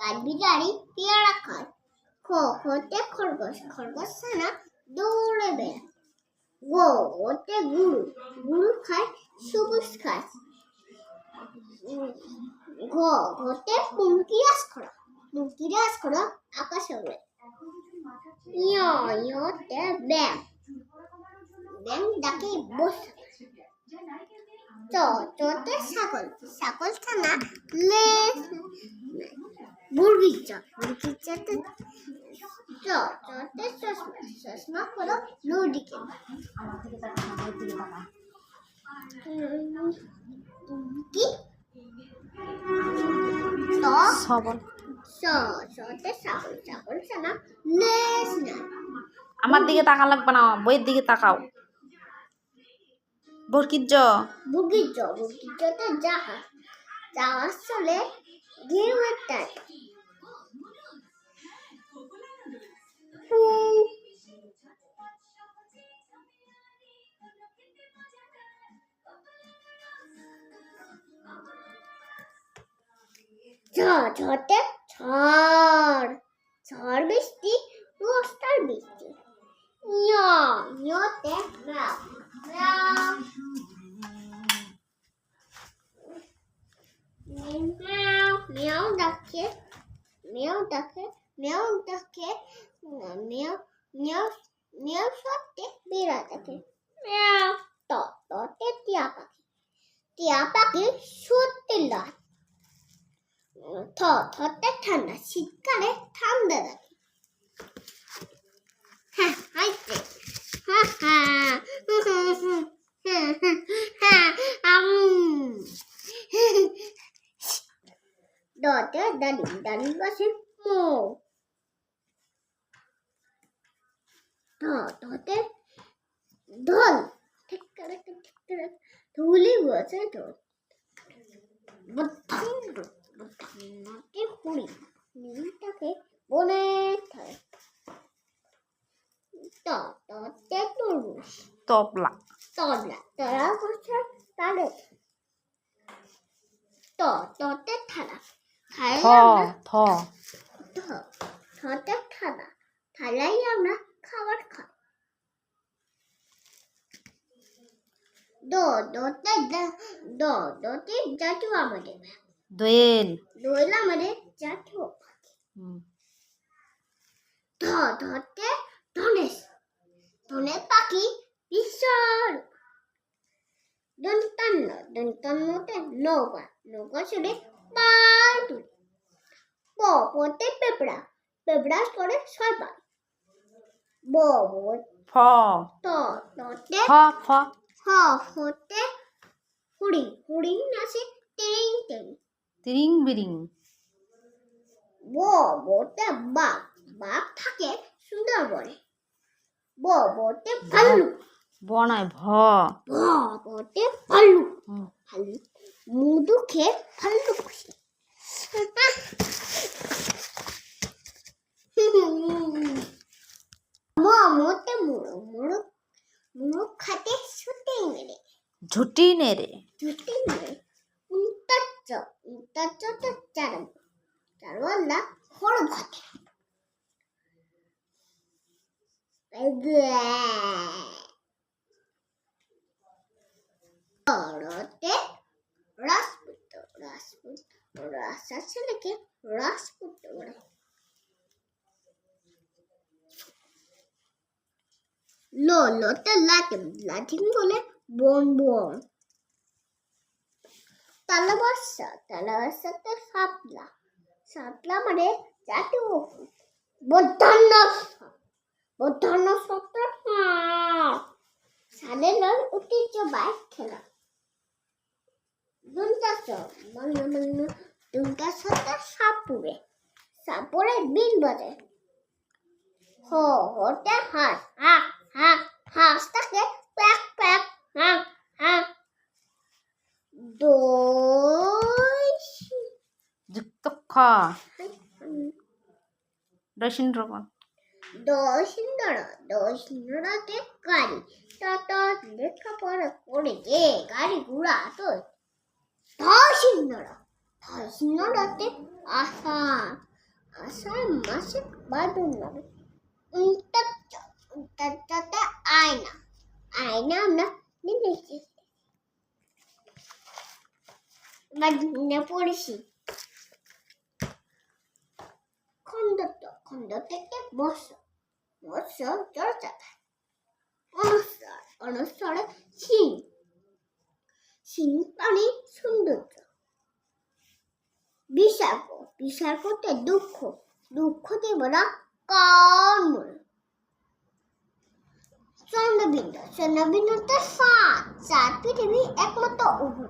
কাঠবিড়ালি পেয়ারা খায় খ খতে খরগোশ খরগোশ ছানা দৌড়ে বেড়ায়। গো ওতে গুরু গুরু খায় সবুজ ঘাস ঘ ঘতে পুঙ্কিরাজ খড়া পুঙ্কিরাজ খড়া আকাশে ওড়ে। ইয় ইয়তে ব্যাং ব্যাং ডাকে বসে। চ চতে ছাগল ছাগল ছানা লেজ মুরগির চ মুরগির চতে চ চতে চশমা চশমা হলো নদীকে কি সবল আমার দিকে তাকা লাগবে না বইয়ের দিকে তাকাও। বরকির জ মুরগির চ মুরগির চতে জাহাজ জাহাজ চলে ঘেউয়ের টান ঝড় ঝড়তে ঝড়। ঝড় বৃষ্টি রোস্টার বৃষ্টি। ইয়া ইয়তে ম্যাও ম্যাও ম্যাও ডাকে ম্যাও ডাকে ম্যাও ডাকে ম্যাও ম্যাও ম্যাও সত্যি বেড়া ডাকে ম্যাও ততে টিয়া পাখি টিয়া পাখি সত্যি লয় থ থতে ঠান্ডা শীতকালে দতে দাদি দাদি পাশে মো ত ততে ঢোল ঠিক করে ঠিক করে ধুলি বসে ঢোল বুদ্ধি বুদ্ধি হুড়ি নীলটাকে বনে থাকে ততে তরমুজ তবলা তবলা তারা বসে তালে ত ততে থালা খাই থ আমরা থ। থালা থালাই আমরা খাবার খাই দ দতে দা- দতে জাতীয় আমাদের দোয়েল। দোয়েল আমাদের হুম। ধ ধতে ধনেশ। ধনে পাখি বিশাল। দন্তান্ন দন্তান্নতে নৌকা নৌকা চলে পাল তুলে। প পতে পেপড়া। পেপড়া করে পাল ব ফ ত ততে ফ ফ হ হতে হুড়ি। হুড়ি নাচে টেরিং টেরিং তিরিং বিরিং। ব বতে বাঘ। বাঘ থাকে সুন্দরবনে। ব বতে ভাল্লুক। বনায় ভ। ভ বতে ভাল্লুক। ভাল্লুক। মধু খেয়ে ভাল্লুক খাতে ছুটে মেরে ঝুটি মেরে উন্তাচ্চ উন্তাচ্চ তো চার চারওয়ালা খড় ভাতে বড়তে রাজপুত্র রাজপুত্র রাজা ছেলেকে রাজপুত্র বলে লোলোতে লাটিম লাটিম বলে বন বন সাপলা সাপলা মানে জাতীয় বধান্ন সত্য সালে খেলা। চল মন্ন দুনটা সাথে সাপ পুড়ে সাপ পড়ে বিন বাজে। হ হতে হাঁস হাঁক হাঁক হাঁসটাকে প্যাক প্যাক হাঁক হাঁক দই যুক্ত খ। দশিন রকম দশ সুন্দর দশ সুন্দরকে গাড়ি তত লেখাপড়া করে যে গাড়ি ঘোড়া তো দশ দশ সুন্দরতে আসান আষাঢ় মাসে বাদুর নামে তাতে আয়না। আয়না আমরা দেখছি। এবার পড়েছি। খন্ডত্ব খন্ড থেকে বর্ষ বর্ষ চর্চা অনুস্বার অনুস্বরে সিং সিং প্রাণী সৌন্দর্য বিসর্গ বিসর্গতে দুঃখ দুঃখ দেব না কর্ম চন্দ্রবিন্দু চন্দ্রবিন্দুতে সাত চার পৃথিবী একমাত্র উপর